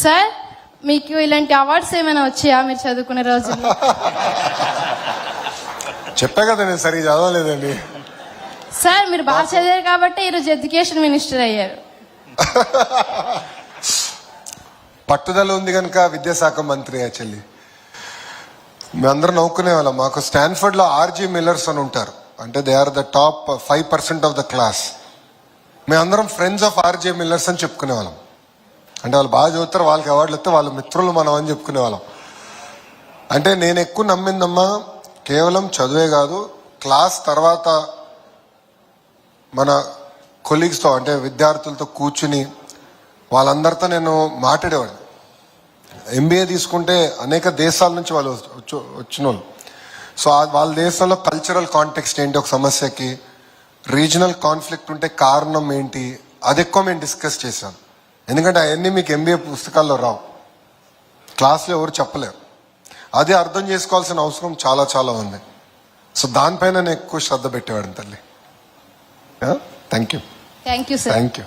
Sir మీకు ఇలాంటి awards ఏమైనా వచ్చాయా? మీరు చదువుకునే రోజుల్లో? చెప్పా కదా నేను సరిగ్గా చదవలేదండి. సార్ మీరు బాగా చదివారు కాబట్టి ఈరోజు ఎడ్యుకేషన్ మినిస్టర్ అయ్యారు. పట్టుదల ఉంది కనుక విద్యాశాఖ మంత్రి యాక్చువల్లీ మేమందరం నవ్వుకునే వాళ్ళం. మాకు స్టాన్ఫర్డ్లో ఆర్జీ మిల్లర్స్ అని ఉంటారు. అంటే they are the top five percent of the class మేమందరం ఫ్రెండ్స్ ఆఫ్ ఆర్జే మిల్లర్స్ అని చెప్పుకునే వాళ్ళం. అంటే వాళ్ళు బాగా చదువుతారు వాళ్ళకి అవార్డులు వస్తే వాళ్ళ మిత్రులు మనం అని చెప్పుకునే వాళ్ళం అంటే నేను ఎక్కువ నమ్మిందమ్మా కేవలం చదువే కాదు క్లాస్ తర్వాత మన కొలీగ్స్తో అంటే విద్యార్థులతో కూర్చుని వాళ్ళందరితో నేను మాట్లాడేవాడిని. ఎంబీఏ తీసుకుంటే అనేక దేశాల నుంచి వాళ్ళు వచ్చి- వచ్చిన వాళ్ళు సో వాళ్ళ దేశంలో కల్చరల్ కాంటెక్స్ట్ ఏంటి ఒక సమస్యకి? రీజనల్ కాన్ఫ్లిక్ట్ ఉంటే కారణం ఏంటి? అది ఎక్కువ మేము డిస్కస్ చేశాం. ఎందుకంటే అవన్నీ మీకు ఎంబీఏ పుస్తకాల్లో రావు. క్లాస్లో ఎవరు చెప్పలేరు. అది అర్థం చేసుకోవాల్సిన అవసరం చాలా చాలా ఉంది. సో దానిపైన నేను ఎక్కువ శ్రద్ధ పెట్టేవాడిని తల్లి. Thank you thank you thank you